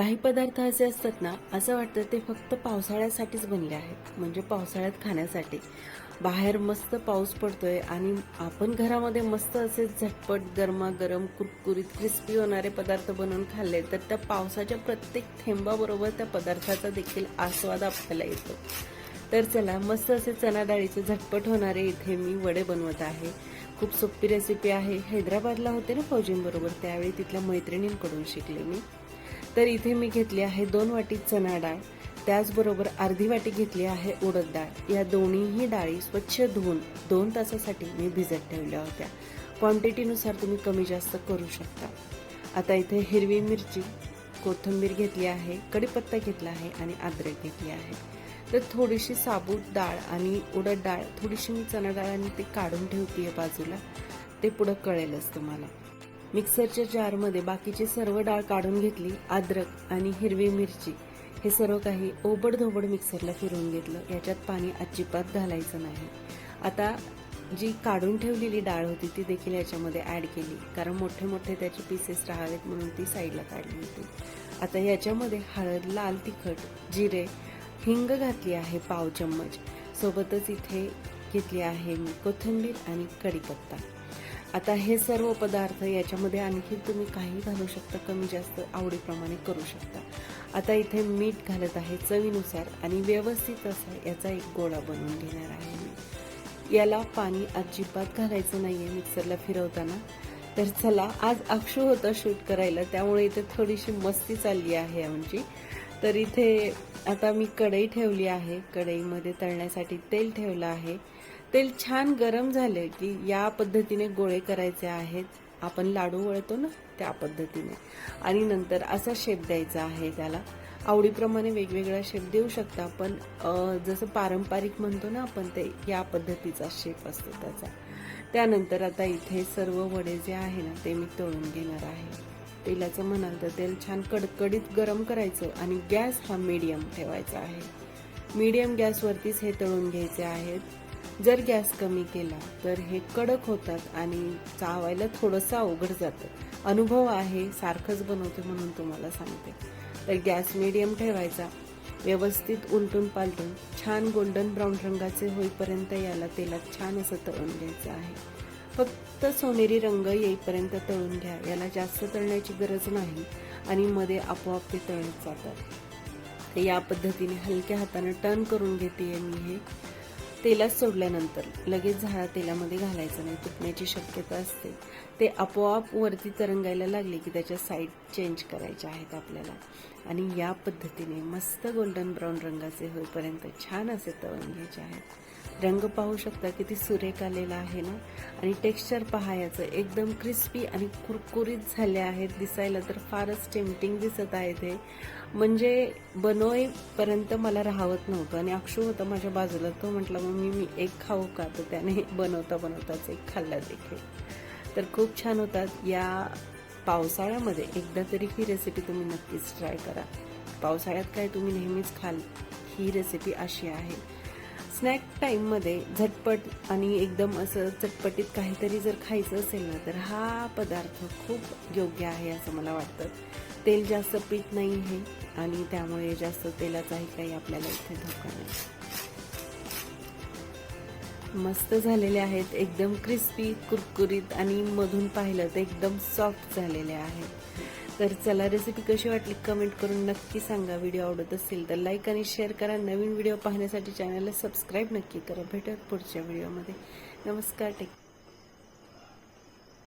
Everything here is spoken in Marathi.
काही पदार्थ असे असतात ना असं वाटतं ते फक्त पावसाळ्यासाठीच बनले आहेत. म्हणजे पावसाळ्यात खाण्यासाठी. बाहेर मस्त पाऊस पडतोय आणि आपण घरामध्ये मस्त असे झटपट गरमागरम कुरकुरीत क्रिस्पी होणारे पदार्थ बनवून खाल्ले तर त्या पावसाच्या प्रत्येक थेंबाबरोबर त्या पदार्थाचा देखील आस्वाद आपल्याला येतो. तर चला मस्त असे चना डाळीचे झटपट होणारे इथे मी वडे बनवत आहे. खूप सोपी रेसिपी आहे. हैदराबादला होते ना फौजींबरोबर त्यावेळी तिथल्या मैत्रिणींकडून शिकले मी. तर इथे मी घेतली आहे दोन वाटी चणा डाळ त्याचबरोबर अर्धी वाटी घेतली आहे उडद डाळ. या दोन्हीही डाळी स्वच्छ धुवून दोन तासासाठी मी भिजत ठेवल्या होत्या. क्वांटिटीनुसार तुम्ही कमी जास्त करू शकता. आता इथे हिरवी मिरची कोथिंबीर घेतली आहे कढीपत्ता घेतला आहे आणि अद्रक घेतली आहे. तर थोडीशी साबूत डाळ आणि उडद डाळ थोडीशी मी चणा डाळ आणि ते काढून ठेवते आहे बाजूला. ते पुढं कळेलच तुम्हाला. मिक्सरच्या जारमध्ये बाकीची सर्व डाळ काढून घेतली अद्रक आणि हिरवी मिरची. हे सर्व काही ओबड धोबड मिक्सरला फिरवून घेतलं. याच्यात पाणी अजिबात घालायचं नाही. आता जी काढून ठेवलेली डाळ होती ती देखील याच्यामध्ये ॲड केली. कारण मोठे मोठे त्याचे पीसेस राहावेत म्हणून ती साईडला काढली होती. आता याच्यामध्ये हळद लाल तिखट जिरे हिंग घातली आहे पाव चम्मच. सोबतच इथे घेतली आहे मी कोथिंबीर आणि कढीपत्ता. आता हे सर्व पदार्थ याच्यामध्ये आणखी तुम्ही काही घालू शकता कमी जास्त आवडीप्रमाणे करू शकता. आता इथे मीठ घालत आहे चवीनुसार आणि व्यवस्थित असा याचा एक गोळा बनवून घेणार आहे मी. याला पाणी अजिबात घालायचं नाही आहे मिक्सरला फिरवताना. तर चला आज अक्षू होतं शूट करायला त्यामुळे इथे थोडीशी मस्ती चालली आहे आमची. तर इथे आता मी कढई ठेवली आहे. कढईमध्ये तळण्यासाठी तेल ठेवलं आहे. तेल छान गरम झालं की या पद्धतीने गोळे करायचे आहेत. आपण लाडू वळतो ना त्या पद्धतीने. आणि नंतर असा शेप द्यायचा आहे त्याला. आवडीप्रमाणे वेगवेगळा शेप देऊ शकता पण जसं पारंपरिक म्हणतो ना आपण ते या पद्धतीचा शेप असतो त्याचा. त्यानंतर आता इथे सर्व वडे जे आहे ना ते मी तळून घेणार आहे. तेलाचं म्हणाल तर तेल छान कडकडीत गरम करायचं आणि गॅस हा मीडियम ठेवायचा आहे. मीडियम गॅसवरतीच हे तळून घ्यायचे आहेत. जर गॅस कमी केला तर हे कडक होतात आणि चावायला थोडंसं अवघड जातं. अनुभव आहे सारखंच बनवते म्हणून तुम्हाला सांगते. तर गॅस मिडियम ठेवायचा व्यवस्थित उलटून पालटून छान गोल्डन ब्राऊन रंगाचे होईपर्यंत याला तेलात छान असं तळून घ्यायचं आहे. फक्त सोनेरी रंग येईपर्यंत तळून घ्या याला जास्त तळण्याची गरज नाही आणि मध्ये आपोआप ते तळत जातात. तर या पद्धतीने हलक्या हाताने टर्न करून घेते मी हे. तेलात सोडल्यानंतर लगेच झाडा तेलामध्ये घालायचं नाही तुटण्याची शक्यता असते. ते आपोआप वरती तरंगायला लागले की त्याच्या साईड चेंज करायच्या आहेत आपल्याला. आणि या पद्धतीने मस्त गोल्डन ब्राऊन रंगाचे होईपर्यंत छान असे तळून घ्यायचे आहेत. रंग पाहू शकता किती सुरेख आलेला आहे ना? आणि टेक्स्चर पहा याचं. एकदम क्रिस्पी आणि कुरकुरीत झाले आहेत. दिसायला तर फारच टेम्पटिंग दिसत आहे ते. म्हणजे बनवईपर्यंत मला राहवत नव्हतं. आणि अक्षू होता माझ्या बाजूला तो म्हटला मग मी मी एक खाऊ का? तर त्याने बनवता बनवताच एक खाल्ला देखील. तर खूप छान होतात या पावसाळ्यामध्ये एकदा तरी ही रेसिपी तुम्ही नक्कीच ट्राय करा. पावसाळ्यात काय तुम्ही नेहमीच खाल ही रेसिपी अशी आहे. स्नॅक टाईममध्ये झटपट आणि एकदम असं चटपटीत काहीतरी जर खायचं असेल ना तर हा पदार्थ खूप योग्य आहे असं मला वाटतं. तेल जास्त पीठ नाही आहे आणि त्यामुळे जास्त तेलाचाही काही आपल्याला इथे धोका नाही. मस्त झालेले आहेत एकदम क्रिस्पी कुरकुरीत आणि मधून पाहिलं तर एकदम सॉफ्ट झालेले आहेत तर चला रेसिपी कशी वाटली कमेंट करून नक्की सांगा. व्हिडिओ आवडत असेल तर लाईक आणि शेअर करा. नवीन व्हिडिओ पाहण्यासाठी चॅनलला सबस्क्राईब नक्की करा. भेटत पुढच्या व्हिडिओमध्ये नमस्कार टेक